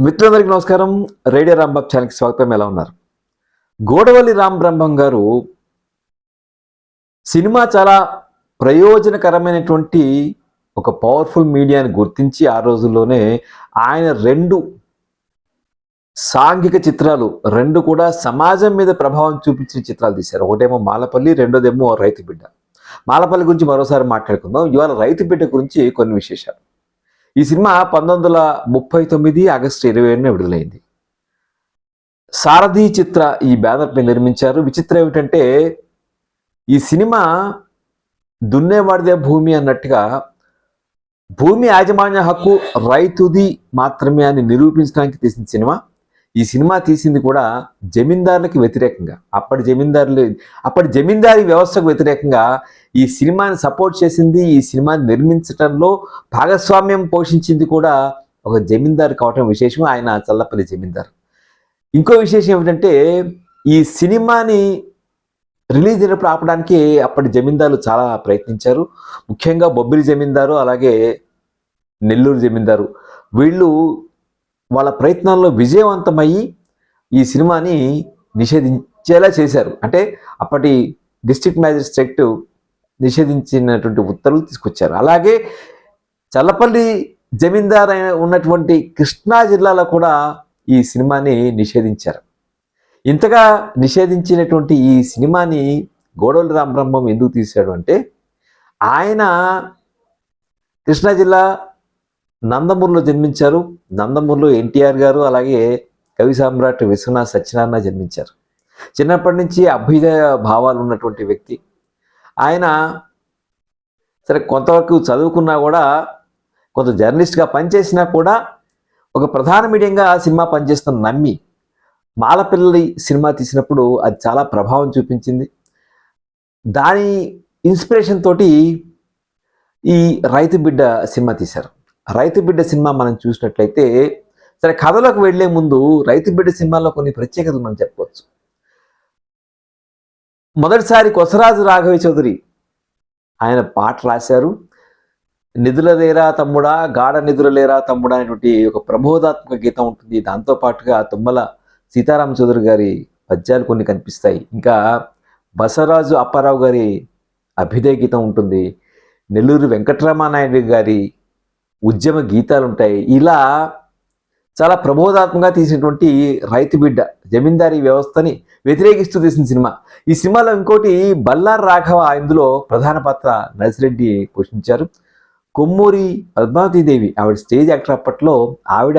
మిత్రులందరికీ నమస్కారం. రేడియో రాంబాబ్ ఛానల్కి స్వాగతం. ఎలా ఉన్నారు? గోడవల్లి రామ్ బ్రహ్మం గారు సినిమా చాలా ప్రయోజనకరమైనటువంటి ఒక పవర్ఫుల్ మీడియాని గుర్తించి ఆ రోజుల్లోనే ఆయన రెండు సాంఘిక చిత్రాలు రెండు కూడా సమాజం మీద ప్రభావం చూపించిన చిత్రాలు తీశారు. ఒకటేమో మాలపల్లి రెండోదేమో రైతు బిడ్డ. మాలపల్లి గురించి మరోసారి మాట్లాడుకుందాం. ఇవాళ రైతు బిడ్డ గురించి కొన్ని విశేషాలు. ఈ సినిమా పంతొమ్మిది వందల ముప్పై తొమ్మిది ఆగస్టు ఇరవై ఏడున విడుదలైంది. సారథి చిత్ర ఈ బ్యానర్ పై నిర్మించారు. విచిత్రం ఏమిటంటే ఈ సినిమా దున్నేవాడిదే భూమి అన్నట్టుగా భూమి యాజమాన్య హక్కు రైతుది మాత్రమే అని నిరూపించడానికి తీసిన సినిమా. ఈ సినిమా తీసింది కూడా జమీందారులకు వ్యతిరేకంగా. అప్పటి జమీందారులు అప్పటి జమీందారీ వ్యవస్థకు వ్యతిరేకంగా ఈ సినిమాని సపోర్ట్ చేసింది ఈ సినిమాని నిర్మించడంలో భాగస్వామ్యం పోషించింది కూడా ఒక జమీందారు కావటం విశేషం. ఆయన చల్లపల్లి జమీందారు. ఇంకో విశేషం ఏమిటంటే ఈ సినిమాని రిలీజ్ అయినప్పుడు ఆపడానికి అప్పటి జమీందారులు చాలా ప్రయత్నించారు. ముఖ్యంగా బొబ్బిలి జమీందారు అలాగే నెల్లూరు జమీందారు. వీళ్ళు వాళ్ళ ప్రయత్నాల్లో విజయవంతమయ్యి ఈ సినిమాని నిషేధించేలా చేశారు. అంటే అప్పటి డిస్ట్రిక్ట్ మ్యాజిస్ట్రేట్ నిషేధించినటువంటి ఉత్తర్వులు తీసుకొచ్చారు. అలాగే చల్లపల్లి జమీందార్ అయిన ఉన్నటువంటి కృష్ణా జిల్లాలో కూడా ఈ సినిమాని నిషేధించారు. ఇంతగా నిషేధించినటువంటి ఈ సినిమాని గోడవల్లి రామబ్రహ్మం ఎందుకు తీశాడు అంటే ఆయన కృష్ణా జిల్లా నందమూరులో జన్మించారు. నందమూరులో ఎన్టీఆర్ గారు అలాగే కవి సామ్రాట్ విశ్వనాథ్ సత్యనారాయణ జన్మించారు. చిన్నప్పటి నుంచి అభ్యుదయ భావాలు ఉన్నటువంటి వ్యక్తి. ఆయన సరే కొంతవరకు చదువుకున్నా కూడా కొంత జర్నలిస్ట్గా పనిచేసినా కూడా ఒక ప్రధాన మీడియంగా ఆ సినిమా పనిచేస్తున్న నమ్మి మాలపిల్లలి సినిమా తీసినప్పుడు అది చాలా ప్రభావం చూపించింది. దాని ఇన్స్పిరేషన్ తోటి ఈ రైతు బిడ్డ సినిమా తీశారు. రైతు బిడ్డ సినిమా మనం చూసినట్లయితే సరే కథలోకి వెళ్ళే ముందు రైతు బిడ్డ సినిమాలో కొన్ని ప్రత్యేకతలు మనం చెప్పవచ్చు మొదటిసారి కొసరాజు రాఘవ చౌదరి ఆయన పాట రాశారు. నిధుల లేరా తమ్ముడా గాఢ నిధుల లేరా తమ్ముడా అనేటువంటి ఒక ప్రబోధాత్మక గీతం ఉంటుంది. దాంతో పాటుగా తుమ్మల సీతారామ చౌదరి గారి పద్యాలు కొన్ని కనిపిస్తాయి. ఇంకా బసవరాజు అప్పారావు గారి అభ్యుదయ గీతం ఉంటుంది. నెల్లూరు వెంకటరామానాయుడు గారి ఉద్యమ గీతాలు ఉంటాయి ఇలా చాలా ప్రబోధాత్మకంగా తీసినటువంటి రైతు బిడ్డ జమీందారీ వ్యవస్థని వ్యతిరేకిస్తూ తీసిన సినిమా. ఈ సినిమాలో ఇంకోటి బల్లార్ రాఘవ ఇందులో ప్రధాన పాత్ర నర్సిరెడ్డి పోషించారు. కొమ్మూరి పద్మావతీదేవి ఆవిడ స్టేజ్ యాక్టర్ అప్పట్లో ఆవిడ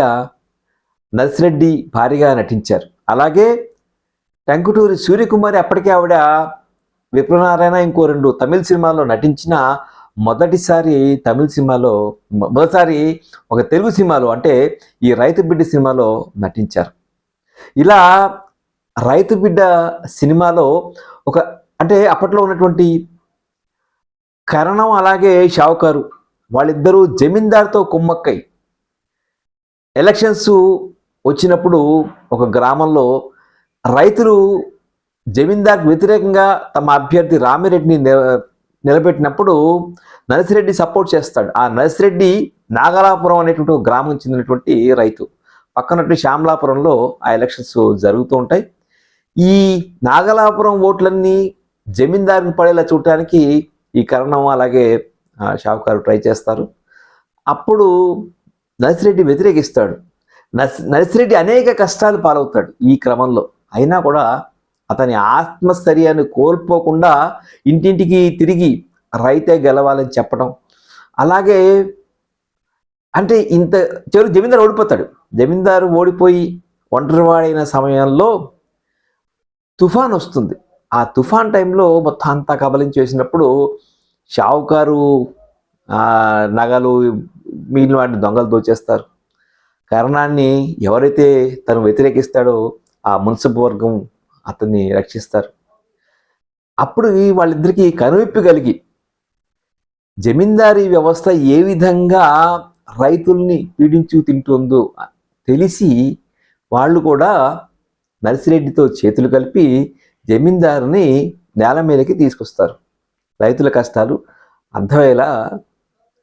నర్సిరెడ్డి భారీగా నటించారు. అలాగే టంకుటూరి సూర్యకుమారి అప్పటికే ఆవిడ విప్రనారాయణ ఇంకో రెండు తమిళ సినిమాల్లో నటించిన మొదటిసారి తమిళ సినిమాలో మొదటిసారి ఒక తెలుగు సినిమాలో అంటే ఈ రైతు బిడ్డ సినిమాలో నటించారు. ఇలా రైతు బిడ్డ సినిమాలో ఒక అంటే అప్పట్లో ఉన్నటువంటి కరణం అలాగే షావుకారు వాళ్ళిద్దరూ జమీందార్తో కుమ్మక్కై ఎలక్షన్స్ వచ్చినప్పుడు ఒక గ్రామంలో రైతులు జమీందార్కి వ్యతిరేకంగా తమ అభ్యర్థి రామిరెడ్డిని నిలబెట్టినప్పుడు నరసిరెడ్డి సపోర్ట్ చేస్తాడు. ఆ నరసిరెడ్డి నాగలాపురం అనేటువంటి ఒక గ్రామం చెందినటువంటి రైతు. పక్కనటువంటి శ్యామలాపురంలో ఆ ఎలక్షన్స్ జరుగుతూ ఉంటాయి. ఈ నాగలాపురం ఓట్లన్నీ జమీందారుని పడేలా చూడటానికి ఈ కరణం అలాగే షావుకారు ట్రై చేస్తారు. అప్పుడు నరసిరెడ్డి వ్యతిరేకిస్తాడు. నర్స్ నరసిరెడ్డి అనేక కష్టాలు పాలవుతాడు ఈ క్రమంలో. అయినా కూడా అతని ఆత్మస్థైర్యాన్ని కోల్పోకుండా ఇంటింటికి తిరిగి రైతే గెలవాలని చెప్పడం. అలాగే అంటే ఇంత చివరికి జమీందారు ఓడిపోతాడు. జమీందారు ఓడిపోయి ఒంటరివాడైన సమయంలో తుఫాన్ వస్తుంది. ఆ తుఫాన్ టైంలో మొత్తం అంతా కబలించి వేసినప్పుడు షావుకారు నగలు మిగిలిన వాటిని దొంగలు దోచేస్తారు. కరణాన్ని ఎవరైతే తను వ్యతిరేకిస్తాడో ఆ మున్సిపల్ వర్గం అతన్ని రక్షిస్తారు. అప్పుడు వాళ్ళిద్దరికీ కనువిప్పు కలిగి జమీందారీ వ్యవస్థ ఏ విధంగా రైతుల్ని పీడించు తింటుందో తెలిసి వాళ్ళు కూడా నర్సిరెడ్డితో చేతులు కలిపి జమీందారుని నేల మీదకి తీసుకొస్తారు. రైతుల కష్టాలు అర్థమయ్యేలా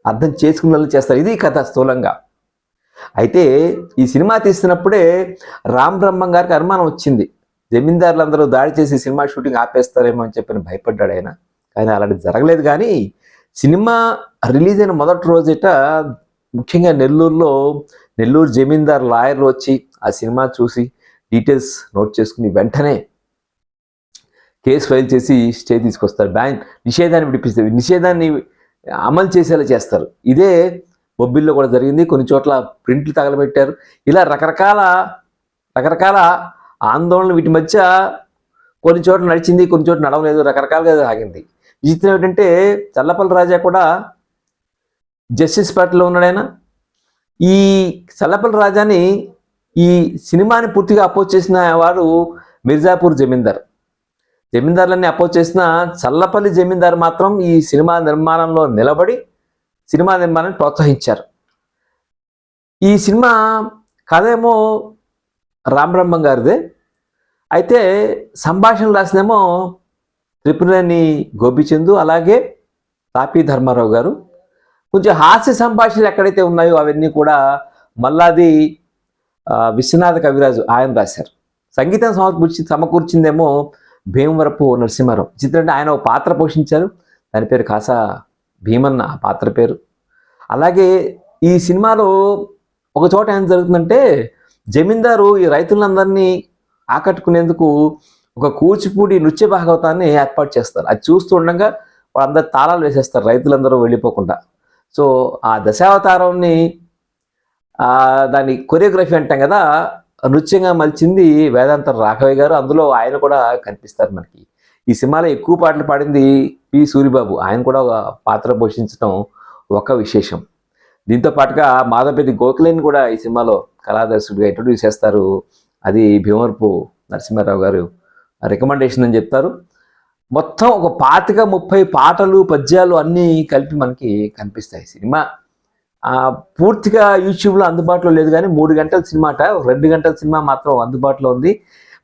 అర్థం చేసుకునేలా చేస్తారు. ఇది కథ స్థూలంగా. అయితే ఈ సినిమా తీస్తున్నప్పుడే రామ్ బ్రహ్మం గారికి అనుమానం వచ్చింది. జమీందారులందరూ దాడి చేసి సినిమా షూటింగ్ ఆపేస్తారేమో అని చెప్పి భయపడ్డాడు ఆయన. కానీ అలాంటిది జరగలేదు. కానీ సినిమా రిలీజ్ అయిన మొదటి రోజుట ముఖ్యంగా నెల్లూరులో నెల్లూరు జమీందార్ లాయర్లు వచ్చి ఆ సినిమా చూసి డీటెయిల్స్ నోట్ చేసుకుని వెంటనే కేసు ఫైల్ చేసి స్టే తీసుకొస్తారు. బ్యాన్ నిషేధాన్ని విడిపిస్తారు నిషేధాన్ని అమలు చేసేలా చేస్తారు. ఇదే బొబ్బిల్లో కూడా జరిగింది. కొన్ని చోట్ల ప్రింట్లు తగలబెట్టారు. ఇలా రకరకాల రకరకాల ఆందోళన వీటి మధ్య కొన్ని చోట్ల నడిచింది కొన్ని చోట్ల నడవలేదు రకరకాలుగా సాగింది విచిత్రం ఏంటంటే చల్లపల్లి రాజా కూడా జస్టిస్ పార్టీలో ఉన్నాడైనా. ఈ చల్లపల్లి రాజాని ఈ సినిమాని పూర్తిగా అపోజ్ చేసిన వారు మిర్జాపూర్ జమీందార్. జమీందారులన్నీ అపోజ్ చేసిన చల్లపల్లి జమీందార్ మాత్రం ఈ సినిమా నిర్మాణంలో నిలబడి సినిమా నిర్మాణాన్ని ప్రోత్సహించారు. ఈ సినిమా కథ ఏమో రామబ్రహ్మం గారిదే. అయితే సంభాషణ రాసినేమో త్రిపురేని గోపిచందు అలాగే తాపీ ధర్మారావు గారు. కొంచెం హాస్య సంభాషణలు ఎక్కడైతే ఉన్నాయో అవన్నీ కూడా మల్లాది విశ్వనాథ కవిరాజు ఆయన రాశారు. సంగీతం సమకూర్చి సమకూర్చిందేమో భీమవరపు నరసింహారావు. చిత్రం అంటే ఆయన ఒక పాత్ర పోషించారు. దాని పేరు కాసా భీమన్న ఆ పాత్ర పేరు. అలాగే ఈ సినిమాలో ఒక చోట ఏం జరుగుతుందంటే జమీందారు ఈ రైతులందరినీ ఆకట్టుకునేందుకు ఒక కూచిపూడి నృత్య భాగవతాన్ని ఏర్పాటు చేస్తారు. అది చూస్తూ ఉండగా వాళ్ళందరూ తాళాలు వేసేస్తారు రైతులందరూ వెళ్ళిపోకుండా. సో ఆ దశావతారంని దాని కొరియోగ్రఫీ అంటాం కదా నృత్యంగా మలిచింది వేదాంత రాఘవయ్య గారు. అందులో ఆయన కూడా కనిపిస్తారు మనకి. ఈ సినిమాలో ఎక్కువ పాటలు పాడింది పి. సూరిబాబు. ఆయన కూడా ఒక పాత్ర పోషించడం ఒక విశేషం. దీంతో పాటుగా మాధవపతి గోఖలేని కూడా ఈ సినిమాలో కళాదర్శకుడిగా ఇంట్రొడ్యూస్ చేస్తారు. అది భీమవరపు నరసింహారావు గారు రికమెండేషన్ అని చెప్తారు. మొత్తం ఒక పాతిక ముప్పై పాటలు పద్యాలు అన్నీ కలిపి మనకి కనిపిస్తాయి సినిమా. పూర్తిగా యూట్యూబ్లో అందుబాటులో లేదు కానీ మూడు గంటల సినిమా అట రెండు గంటల సినిమా మాత్రం అందుబాటులో ఉంది.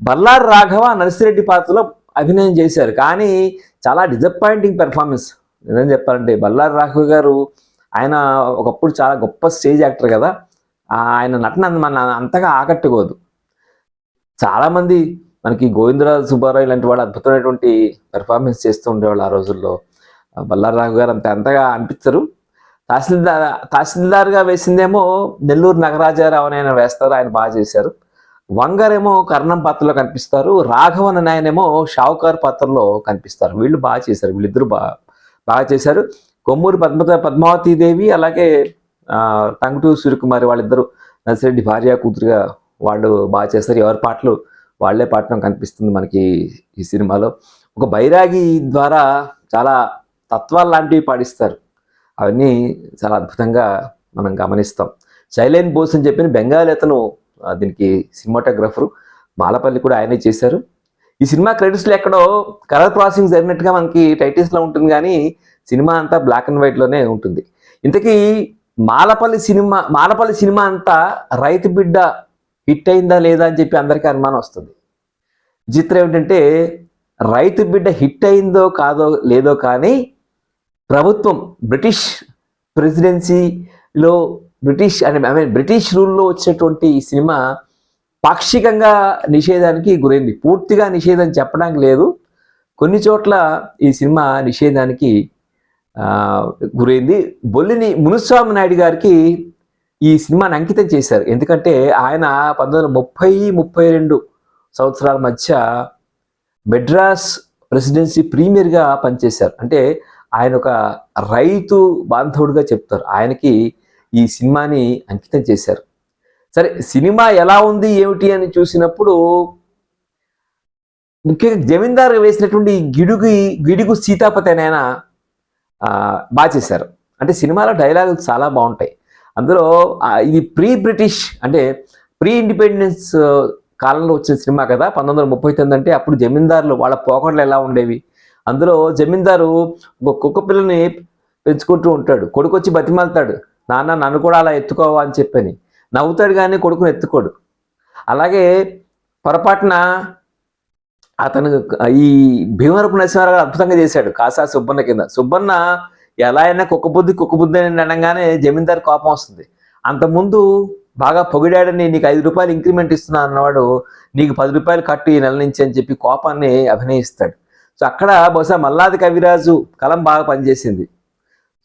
బల్లారు రాఘవ నర్సిరెడ్డి పాత్రలో అభినయం చేశారు. కానీ చాలా డిసప్పాయింటింగ్ పెర్ఫార్మెన్స్ నిజం చెప్పాలంటే బల్లారు రాఘవ గారు ఆయన ఒకప్పుడు చాలా గొప్ప స్టేజ్ యాక్టర్ కదా. ఆయన నటన మన అంతగా ఆకట్టుకోదు. చాలామంది మనకి గోవిందరాజు సుబ్బారావు ఇలాంటి వాళ్ళు అద్భుతమైనటువంటి పెర్ఫార్మెన్స్ చేస్తూ ఉండేవాళ్ళు ఆ రోజుల్లో. బల్లారావు గారు అంత అంతగా అనిపించరు. తహసీల్దార్ తహసీల్దార్గా వేసిందేమో నెల్లూరు నగరాజారావు అని ఆయన వేస్తారు ఆయన బాగా చేశారు. వంగరేమో కర్ణం పాత్రలో కనిపిస్తారు రాఘవన్ అని ఆయనేమో షావుకార్ పాత్రలో కనిపిస్తారు. వీళ్ళు బాగా చేశారు వీళ్ళిద్దరూ బాగా బాగా చేశారు. కొమ్మూరి పద్మ పద్మావతి దేవి అలాగే ఆ, టంగుటూరు సూర్యకుమారి వాళ్ళిద్దరూ నర్సిరెడ్డి భార్య కూతురుగా వాళ్ళు బాగా చేస్తారు. ఎవరి పాటలు వాళ్ళే పాడటం కనిపిస్తుంది మనకి ఈ సినిమాలో. ఒక బైరాగి ద్వారా చాలా తత్వాలు లాంటివి పాడిస్తారు. అవన్నీ చాలా అద్భుతంగా మనం గమనిస్తాం. శైలేన్ బోస్ అని చెప్పిన బెంగాలీ అతను దీనికి సినిమాటోగ్రఫరు. మాలపల్లి కూడా ఆయనే చేశారు. ఈ సినిమా క్రెడిట్స్లో ఎక్కడో కలర్ క్రాసింగ్ జరిగినట్టుగా మనకి టైటిల్స్లో ఉంటుంది కానీ సినిమా అంతా బ్లాక్ అండ్ వైట్లోనే ఉంటుంది. ఇంతకీ మాలపల్లి సినిమా మాలపల్లి సినిమా అంతా రైతు బిడ్డ హిట్ అయిందా లేదా అని చెప్పి అందరికీ అనుమానం వస్తుంది. విచిత్రం ఏమిటంటే రైతు బిడ్డ హిట్ అయిందో కాదో లేదో కానీ ప్రభుత్వం బ్రిటిష్ ప్రెసిడెన్సీలో బ్రిటిష్ అంటే ఐ మీన్ బ్రిటిష్ రూల్లో వచ్చినటువంటి ఈ సినిమా పాక్షికంగా నిషేధానికి గురైంది. పూర్తిగా నిషేధం చెప్పడానికి లేదు. కొన్ని చోట్ల ఈ సినిమా నిషేధానికి గురైంది. బొల్లిని మునుస్వామి నాయుడు గారికి ఈ సినిమాని అంకితం చేశారు. ఎందుకంటే ఆయన పంతొమ్మిది వందల ముప్పై ముప్పై రెండు సంవత్సరాల మధ్య మెడ్రాస్ ప్రెసిడెన్సీ ప్రీమియర్గా పనిచేశారు. అంటే ఆయన ఒక రైతు బాంధవుడిగా చెప్తారు. ఆయనకి ఈ సినిమాని అంకితం చేశారు. సరే సినిమా ఎలా ఉంది ఏమిటి అని చూసినప్పుడు ముఖ్యంగా జమీందారు వేసినటువంటి గిడుగు గిడుగు సీతాపతి అని ఆయన బాగా చేశారు. అంటే సినిమాలో డైలాగులు చాలా బాగుంటాయి. అందులో ఇది ప్రీ బ్రిటిష్ అంటే ప్రీ ఇండిపెండెన్స్ కాలంలో వచ్చిన సినిమా కదా పంతొమ్మిది వందల ముప్పై తొమ్మిది అంటే అప్పుడు జమీందారులు వాళ్ళ పోకడలు ఎలా ఉండేవి? అందులో జమీందారు ఒక కుక్క పిల్లని పెంచుకుంటూ ఉంటాడు. కొడుకు వచ్చి బతిమాలుతాడు. నాన్న నన్ను కూడా అలా ఎత్తుకోవా అని చెప్పని. నవ్వుతాడు కానీ కొడుకుని ఎత్తుకోడు. అలాగే పొరపాటున అతను ఈ భీమవరపు నరసింహారావు అద్భుతంగా చేశాడు. కాసా సుబ్బన్న కింద. సుబ్బన్న ఎలా అయినా కుక్క బుద్ధి కుక్క బుద్ధి అని అనగానే జమీందారు కోపం వస్తుంది. అంతకుముందు బాగా పొగిడాడని నీకు ఐదు రూపాయలు ఇంక్రిమెంట్ ఇస్తున్నా అన్నవాడు నీకు పది రూపాయలు కట్టు ఈ నెల నుంచి అని చెప్పి కోపాన్ని అభినయిస్తాడు. సో అక్కడ బహుశా మల్లాది కవిరాజు కలం బాగా పనిచేసింది.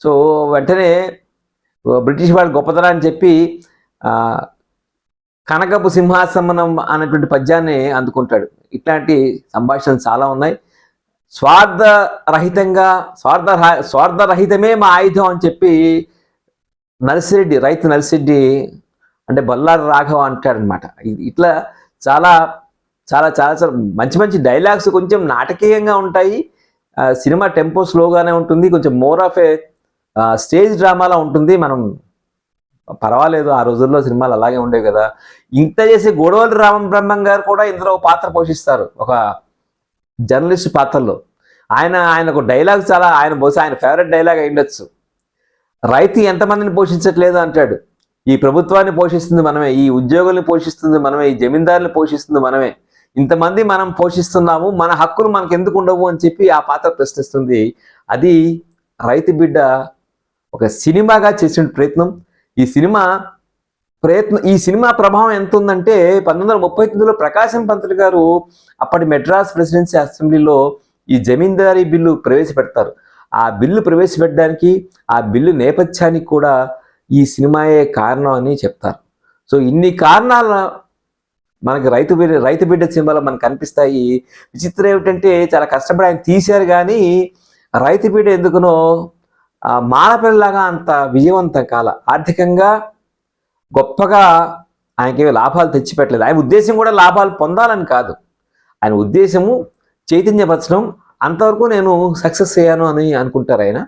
సో వెంటనే బ్రిటిష్ వాళ్ళ గొప్పతనం అని చెప్పి కనకపు సింహాసనం అనేటువంటి పద్యాన్ని అందుకుంటాడు. ఇట్లాంటి సంభాషణలు చాలా ఉన్నాయి. స్వార్థ రహితంగా స్వార్థ స్వార్థరహితమే మా ఆయుధం అని చెప్పి నర్సిరెడ్డి రైతు నర్సిరెడ్డి అంటే బల్లారి రాఘవ అంటాడనమాట. ఇట్లా చాలా చాలా చాలా చాలా మంచి మంచి డైలాగ్స్ కొంచెం నాటకీయంగా ఉంటాయి. ఆ, సినిమా టెంపో స్లోగానే ఉంటుంది. కొంచెం మోర్ ఆఫ్ ఏ స్టేజ్ డ్రామాలా ఉంటుంది. మనం పర్వాలేదు ఆ రోజుల్లో సినిమాలు అలాగే ఉండేవి కదా. ఇంత చేసి గోడవల్లి రామ బ్రహ్మం గారు కూడా ఇందులో ఒక పాత్ర పోషిస్తారు. ఒక జర్నలిస్ట్ పాత్రలో. ఆయన ఆయనకు డైలాగ్ చాలా ఆయన బహుశా ఆయన ఫేవరెట్ డైలాగ్ అయిండొచ్చు రైతు ఎంతమందిని పోషించట్లేదు అంటాడు. ఈ ప్రభుత్వాన్ని పోషిస్తుంది మనమే ఈ ఉద్యోగుల్ని పోషిస్తుంది మనమే ఈ జమీందారుని పోషిస్తుంది మనమే. ఇంతమంది మనం పోషిస్తున్నాము మన హక్కులు మనకు ఎందుకు ఉండవు అని చెప్పి ఆ పాత్ర ప్రశ్నిస్తుంది. అది రైతు బిడ్డ ఒక సినిమాగా చేసిన ప్రయత్నం. ఈ సినిమా ప్రయత్నం ఈ సినిమా ప్రభావం ఎంత ఉందంటే పంతొమ్మిది వందల ముప్పై తొమ్మిదిలో ప్రకాశం పంతులు గారు అప్పటి మెడ్రాస్ ప్రెసిడెన్సీ అసెంబ్లీలో ఈ జమీందారీ బిల్లు ప్రవేశపెడతారు. ఆ బిల్లు ప్రవేశపెట్టడానికి ఆ బిల్లు నేపథ్యానికి కూడా ఈ సినిమాయే కారణం అని చెప్తారు. సో ఇన్ని కారణాల మనకి రైతు బిడ్డ రైతు బిడ్డ సినిమాలో మనకు కనిపిస్తాయి. విచిత్రం ఏమిటంటే చాలా కష్టపడి ఆయన తీశారు కానీ రైతు బిడ్డ ఎందుకునో మానపిల్లలాగా అంత విజయవంతం కాల ఆర్థికంగా గొప్పగా ఆయనకి లాభాలు తెచ్చిపెట్టలేదు. ఆయన ఉద్దేశం కూడా లాభాలు పొందాలని కాదు. ఆయన ఉద్దేశము చైతన్యపరచడం అంతవరకు నేను సక్సెస్ అయ్యాను అని అనుకుంటారు ఆయన.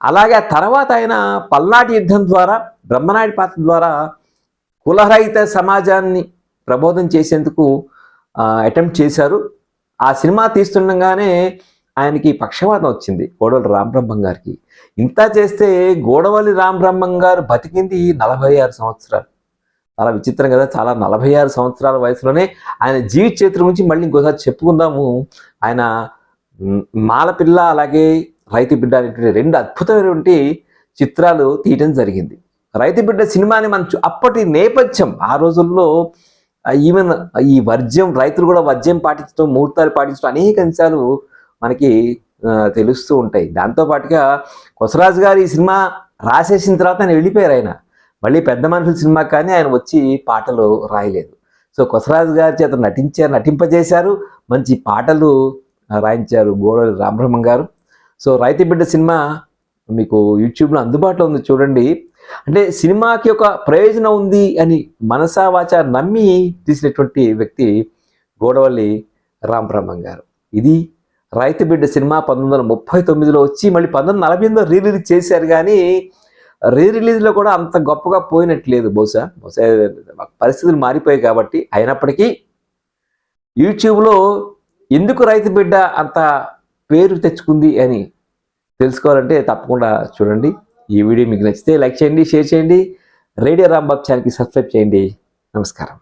అలాగే ఆ తర్వాత ఆయన పల్నాటి యుద్ధం ద్వారా బ్రహ్మనాయుడి పాత్ర ద్వారా కులరహిత సమాజాన్ని ప్రబోధం చేసేందుకు అటెంప్ట్ చేశారు. ఆ సినిమా తీస్తుండగానే ఆయనకి పక్షవాతం వచ్చింది గోడవల్లి రామబ్రహ్మం గారికి. ఇంత చేస్తే గోడవల్లి రామబ్రహ్మం గారు బతికింది నలభై ఆరు సంవత్సరాలు. చాలా విచిత్రం కదా చాలా నలభై ఆరు సంవత్సరాల వయసులోనే ఆయన జీవిత చరిత్ర గురించి మళ్ళీ ఇంకోసారి చెప్పుకుందాము. ఆయన మాలపిల్ల అలాగే రైతు బిడ్డ అనేటువంటి రెండు అద్భుతమైనటువంటి చిత్రాలు తీయటం జరిగింది. రైతు బిడ్డ సినిమాని మనం అప్పటి నేపథ్యం ఆ రోజుల్లో ఈవెన్ ఈ వర్జ్యం రైతులు కూడా వర్జ్యం పాటించడం ముహూర్తాలు పాటించడం అనేక అంశాలు మనకి తెలుస్తూ ఉంటాయి. దాంతో పాటుగా కొసరాజు గారు ఈ సినిమా రాసేసిన తర్వాత ఆయన వెళ్ళిపోయారు ఆయన. మళ్ళీ పెద్ద మనుషుల సినిమా కానీ ఆయన వచ్చి పాటలు రాయలేదు. సో కొసరాజు గారి చేత నటించారు నటింపజేశారు. మంచి పాటలు రాయించారు గోడలి రామబ్రహ్మం గారు. సో రైతు బిడ్డ సినిమా మీకు యూట్యూబ్లో అందుబాటులో ఉంది చూడండి. అంటే సినిమాకి ఒక ప్రయోజనం ఉంది అని మనసావాచ నమ్మి తీసినటువంటి వ్యక్తి గోడవల్లి రామబ్రహ్మం గారు. ఇది రైతు బిడ్డ సినిమా పంతొమ్మిది వందల ముప్పై తొమ్మిదిలో వచ్చి మళ్ళీ పంతొమ్మిది వందల నలభై ఎనిమిదిలో రీ రిలీజ్ చేశారు కానీ రీ రిలీజ్లో కూడా అంత గొప్పగా పోయినట్లేదు బహుశా. బహుశా పరిస్థితులు మారిపోయాయి కాబట్టి అయినప్పటికీ యూట్యూబ్లో ఎందుకు రైతు బిడ్డ అంత పేరు తెచ్చుకుంది అని తెలుసుకోవాలంటే తప్పకుండా చూడండి. ఈ వీడియో మీకు నచ్చితే లైక్ చేయండి షేర్ చేయండి. రేడియో రాంబాబ్ ఛానల్కి సబ్స్క్రైబ్ చేయండి. నమస్కారం.